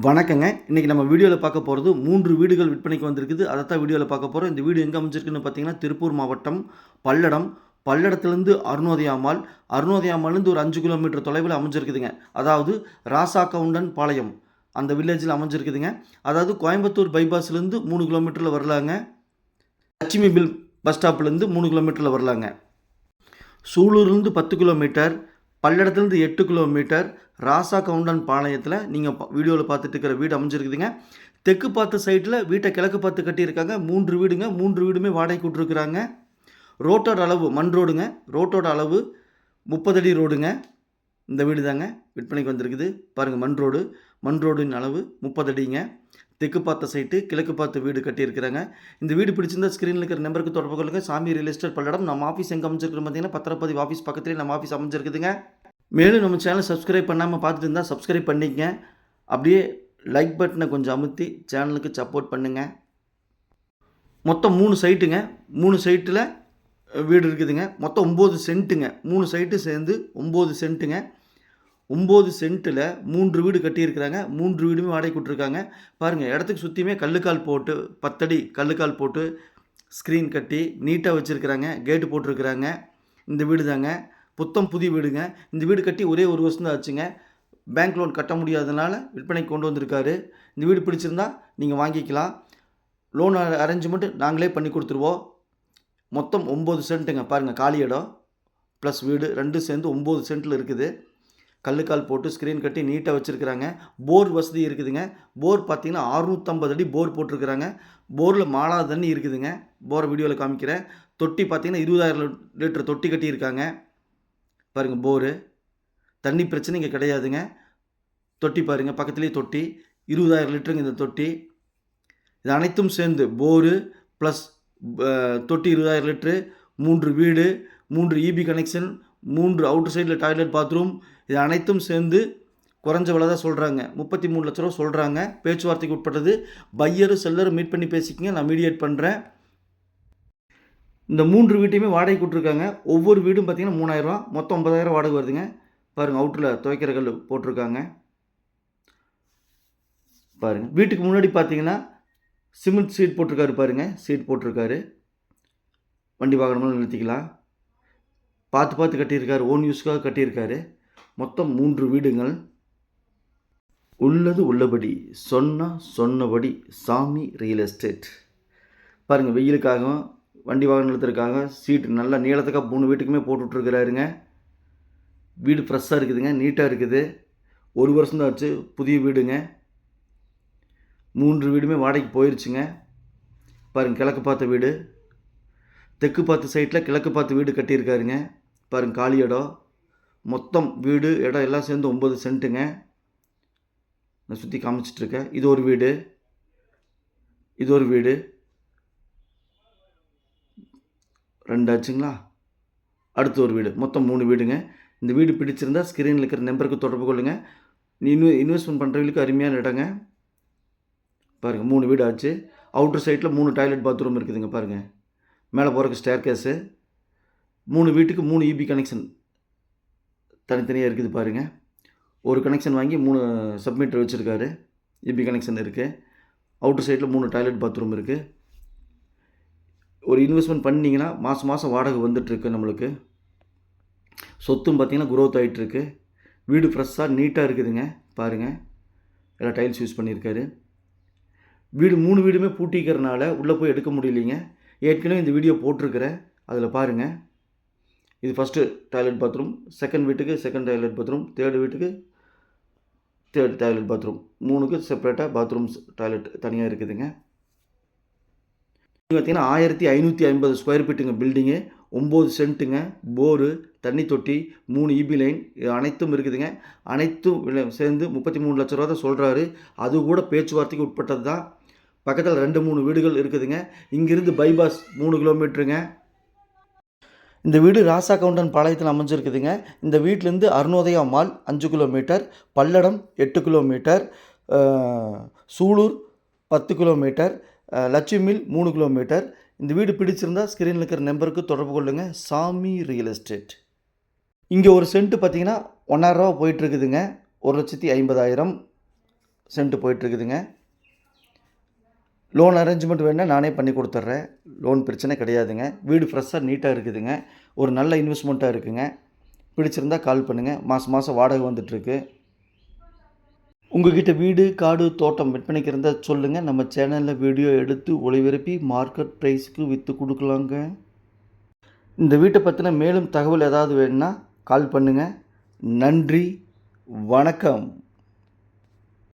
வணக்கங்க. இன்றைக்கி நம்ம வீடியோவில் பார்க்க போகிறது மூன்று வீடுகள் விற்பனைக்கு வந்திருக்குது. அதை தான் வீடியோவில் பார்க்க போகிறோம் இந்த வீடு எங்கே அமைஞ்சிருக்குன்னு பார்த்தீங்கன்னா திருப்பூர் மாவட்டம் பல்லடம். பல்லடத்துலேருந்து அருணோதயாமால் அருணோதயாமாலேருந்து ஒரு அஞ்சு கிலோமீட்டர் தொலைவில் அமைஞ்சிருக்குதுங்க. அதாவது ராசா கவுண்டன் பாளையம் அந்த வில்லேஜில் அமைஞ்சிருக்குதுங்க. அதாவது கோயம்புத்தூர் பைபாஸ்லேருந்து மூணு கிலோமீட்டரில் வரலாங்க. லட்சுமி பில் பஸ் ஸ்டாப்லேருந்து மூணு கிலோமீட்டரில் வரலாங்க. சூலூர்லேருந்து பத்து கிலோமீட்டர். பல்லடத்துலேருந்து எட்டு கிலோமீட்டர் ராசா கவுண்டன் பாளையத்தில் நீங்கள் வீடியோவில் பார்த்துட்டு இருக்கிற வீடு அமைஞ்சிருக்குதுங்க. தெற்கு பார்த்து சைடில் வீட்டை கிழக்கு பார்த்து கட்டியிருக்காங்க. மூன்று வீடுங்க. மூன்று வீடுமே வாடகைக்கு விட்ருக்குறாங்க ரோட்டோட அளவு மண் ரோடுங்க. ரோட்டோட அளவு முப்பது அடி ரோடுங்க. இந்த வீடு தாங்க விற்பனைக்கு வந்திருக்குது. பாருங்கள் மண் ரோடு. மண் ரோடின் அளவு முப்பது அடிங்க. தெற்கு பார்த்த சைட்டு கிழக்கு பார்த்து வீடு கட்டியிருக்கிறாங்க. இந்த வீடு பிடிச்சிருந்தா ஸ்க்ரீனில் இருக்கிற நம்பருக்கு தொடர்பு கொள்ளுங்கள் சாமி ரியல் எஸ்டேட் பல்லடம். நம்ம ஆஃபீஸ் எங்கே அமைஞ்சிருக்குன்னு பார்த்தீங்கன்னா பத்திரப்பதிவு ஆஃபீஸ் பக்கத்துலேயே நம்ம ஆஃபீஸ் அமைஞ்சிருக்குதுங்க. மேலும் நம்ம சேனல் சப்ஸ்கிரைப் பண்ணாமல் பார்த்துட்டு இருந்தால் சப்ஸ்கிரைப் பண்ணிக்கங்க. அப்படியே லைக் பட்டனை கொஞ்சம் அமுத்தி சேனலுக்கு சப்போர்ட் பண்ணுங்கள் மொத்தம் மூணு சைட்டுங்க மூணு சைட்டில் வீடு இருக்குதுங்க. மொத்தம் ஒம்பது சென்ட்டுங்க மூணு சைட்டு சேர்ந்து ஒம்பது சென்ட்டுங்க ஒம்பது சென்ட்டில் மூன்று வீடு கட்டியிருக்கிறாங்க. மூன்று வீடுமே வாடகை விட்ருக்காங்க பாருங்கள் இடத்துக்கு சுற்றியுமே கல்லுக்கால் போட்டு பத்தடி கல்லுக்கால் போட்டு ஸ்க்ரீன் கட்டி நீட்டாக வச்சுருக்கிறாங்க. கேட்டு போட்டிருக்கிறாங்க. இந்த வீடு தாங்க புத்தம் புதிய வீடுங்க. இந்த வீடு கட்டி ஒரே ஒரு வருஷம் தான் ஆச்சுங்க. பேங்க் லோன் கட்ட முடியாதனால விற்பனைக்கு கொண்டு வந்திருக்காரு. இந்த வீடு பிடிச்சிருந்தா நீங்கள் வாங்கிக்கலாம். லோன் அரேஞ்ச்மெண்ட் நாங்களே பண்ணி கொடுத்துருவோம். மொத்தம் ஒம்பது சென்ட்டுங்க. பாருங்கள் காலி இடம். ப்ளஸ் வீடு. ரெண்டு சேர்ந்து ஒம்பது சென்ட்டில் இருக்குது. கல்லுக்கால் போட்டு ஸ்க்ரீன் கட்டி நீட்டாக வச்சுருக்கிறாங்க. போர் வசதி இருக்குதுங்க. போர் பார்த்தீங்கன்னா அறுநூற்றம்பது அடி போர் போட்டிருக்கிறாங்க. போரில் மாலா தண்ணி இருக்குதுங்க. போரை வீடியோவில் காமிக்கிறேன். தொட்டி பார்த்திங்கன்னா இருபதாயிரம் லிட்டர் தொட்டி கட்டியிருக்காங்க. பாருங்கள் போரு. தண்ணி பிரச்சனை இங்கே கிடையாதுங்க. தொட்டி பாருங்கள் பக்கத்துலேயே தொட்டி. இருபதாயிரம் லிட்டருங்க இந்த தொட்டி. இது அனைத்தும் சேர்ந்து போரு ப்ளஸ் தொட்டி இருபதாயிரம் லிட்ரு மூன்று வீடு மூன்று இபி கனெக்ஷன் மூன்று அவுட்டர் சைடில் டாய்லெட் பாத்ரூம் இது அனைத்தும் சேர்ந்து குறைஞ்ச விலை தான் சொல்கிறாங்க முப்பத்தி மூணு லட்ச ரூபா சொல்கிறாங்க பேச்சுவார்த்தைக்கு உட்பட்டது. பையரும் செல்லரும் மீட் பண்ணி பேசிக்கிங்க. நான் மீடியேட் பண்ணுறேன் இந்த மூன்று வீட்டையுமே வாடகை கொடுத்துருக்காங்க ஒவ்வொரு வீடும் பார்த்தீங்கன்னா மூணாயிரரூவா மொத்தம் ஒன்பதாயிரம் வாடகை வருதுங்க. பாருங்கள் அவுட்டரில் துவைக்கிற கல் போட்டிருக்காங்க. பாருங்கள் வீட்டுக்கு முன்னாடி பார்த்தீங்கன்னா சிமெண்ட் சீட் போட்டிருக்காரு பாருங்கள் சீட் போட்டிருக்காரு. வண்டி வாகனங்களும் நிறுத்திக்கலாம். பார்த்து பார்த்து கட்டியிருக்காரு. ஓன் யூஸ்க்காக கட்டியிருக்காரு. மொத்தம் மூன்று வீடுங்கள் உள்ளது உள்ளபடி சொன்னால் சொன்னபடி சாமி ரியல் எஸ்டேட் பாருங்கள் வெயிலுக்காகவும் வண்டி வாகனம் நிறுத்துறதுக்காக சீட்டு நல்லா நீளத்துக்காக மூணு வீட்டுக்குமே போட்டு விட்ருக்குறாருங்க வீடு ஃப்ரெஷ்ஷாக இருக்குதுங்க நீட்டாக இருக்குது. ஒரு வருஷம் தான் ஆச்சு புதிய வீடுங்க. மூன்று வீடுமே வாடகைக்கு போயிருச்சுங்க. பாருங்கள் கிழக்கு பார்த்த வீடு. தெற்கு பார்த்த சைட்டில் கிழக்கு பார்த்த வீடு கட்டியிருக்காருங்க. பாருங்கள் காலி இடம். மொத்தம் வீடு இடம் எல்லாம் சேர்ந்து ஒம்பது சென்ட்டுங்க. நான் சுற்றி காமிச்சிட்ருக்கேன். இது ஒரு வீடு. இது ஒரு வீடு. ரெண்டு ஆச்சுங்களா? அடுத்து ஒரு வீடு. மொத்தம் மூணு வீடுங்க. இந்த வீடு பிடிச்சிருந்தா ஸ்க்ரீனில் இருக்கிற நம்பருக்கு தொடர்பு கொள்ளுங்கள் இன்வெ இன்வெஸ்ட்மெண்ட் பண்ணுறவங்களுக்கு அருமையான இடங்க. பாருங்கள் மூணு வீடு ஆச்சு. அவுட்டர் சைட்டில் மூணு டாய்லெட் பாத்ரூம் இருக்குதுங்க பாருங்கள் மேலே போகிறக்கு ஸ்டேர் கேஸு மூணு வீட்டுக்கு மூணு இபி கனெக்ஷன் தனித்தனியாக இருக்குது பாருங்கள் ஒரு கனெக்ஷன் வாங்கி மூணு சப்மீட்டர் வச்சுருக்காரு. இபி கனெக்ஷன் இருக்குது அவுட்டர் சைடில் மூணு டாய்லெட் பாத்ரூம் இருக்குது ஒரு இன்வெஸ்ட்மெண்ட் பண்ணிங்கன்னா மாதம் மாதம் வாடகை வந்துட்டுருக்கு நம்மளுக்கு. சொத்தும் பார்த்திங்கன்னா குரோத் ஆகிட்டுருக்கு வீடு ஃப்ரெஷ்ஷாக நீட்டாக இருக்குதுங்க. பாருங்கள் எல்லாம் டைல்ஸ் யூஸ் பண்ணியிருக்காரு வீடு மூணு வீடுமே பூட்டிக்கிறனால உள்ளே போய் எடுக்க முடியலைங்க. ஏற்கனவே இந்த வீடியோ போட்டிருக்கிறேன். அதில் பாருங்கள் இது ஃபஸ்ட்டு டாய்லெட் பாத்ரூம் செகண்ட் வீட்டுக்கு செகண்ட் டாய்லெட் பாத்ரூம் தேர்டு வீட்டுக்கு தேர்ட் டாய்லெட் பாத்ரூம் மூணுக்கு செப்பரேட்டாக பாத்ரூம்ஸ் டாய்லெட் தனியாக இருக்குதுங்க. பார்த்தீங்கன்னா ஆயிரத்தி ஐநூற்றி ஐம்பது ஸ்கொயர் ஃபீட்டுங்க பில்டிங்கு ஒம்பது சென்ட்டுங்க போரு தண்ணி தொட்டி மூணு இபி லைன் இது அனைத்தும் இருக்குதுங்க. அனைத்தும் சேர்ந்து முப்பத்தி மூணு லட்ச ரூபா தான் சொல்கிறாரு அது கூட பேச்சுவார்த்தைக்கு உட்பட்டது தான். பக்கத்தில் ரெண்டு மூணு வீடுகள் இருக்குதுங்க. இங்கேருந்து பைபாஸ் மூணு கிலோமீட்டருங்க இந்த வீடு ராசா கவுண்டன் பாளையத்தில் அமைஞ்சிருக்குதுங்க. இந்த வீட்டிலேருந்து அருணோதயா மால் அஞ்சு கிலோமீட்டர் பல்லடம் எட்டு கிலோமீட்டர் சூலூர் பத்து கிலோமீட்டர் லட்சுமில் மூணு கிலோமீட்டர். இந்த வீடு பிடிச்சிருந்தா ஸ்க்ரீனில் இருக்கிற நம்பருக்கு தொடர்பு கொள்ளுங்கள் சாமி ரியல் எஸ்டேட். இங்கே ஒரு சென்ட்டு பார்த்தீங்கன்னா ஒன்றாயிரரூவா போயிட்டுருக்குதுங்க ஒரு லட்சத்தி ஐம்பதாயிரம் சென்ட்டு போயிட்டுருக்குதுங்க லோன் அரேஞ்ச்மெண்ட் வேணால் நானே பண்ணி கொடுத்துட்றேன். லோன் பிரச்சனை கிடையாதுங்க. வீடு ஃப்ரெஷ்ஷாக நீட்டாக இருக்குதுங்க. ஒரு நல்ல இன்வெஸ்ட்மெண்ட்டாக இருக்குங்க. பிடிச்சிருந்தா கால் பண்ணுங்கள் மாதம் மாதம் வாடகை வந்துட்டுருக்கு. உங்ககிட்ட வீடு காடு தோட்டம் விற்பனைக்கு இருந்தால் சொல்லுங்கள் நம்ம சேனலில் வீடியோ எடுத்து ஒளிபரப்பி மார்க்கெட் ப்ரைஸுக்கு விற்று கொடுக்கலாங்க. இந்த வீட்டை பற்றின மேலும் தகவல் ஏதாவது வேணும்னா கால் பண்ணுங்கள் நன்றி. வணக்கம்.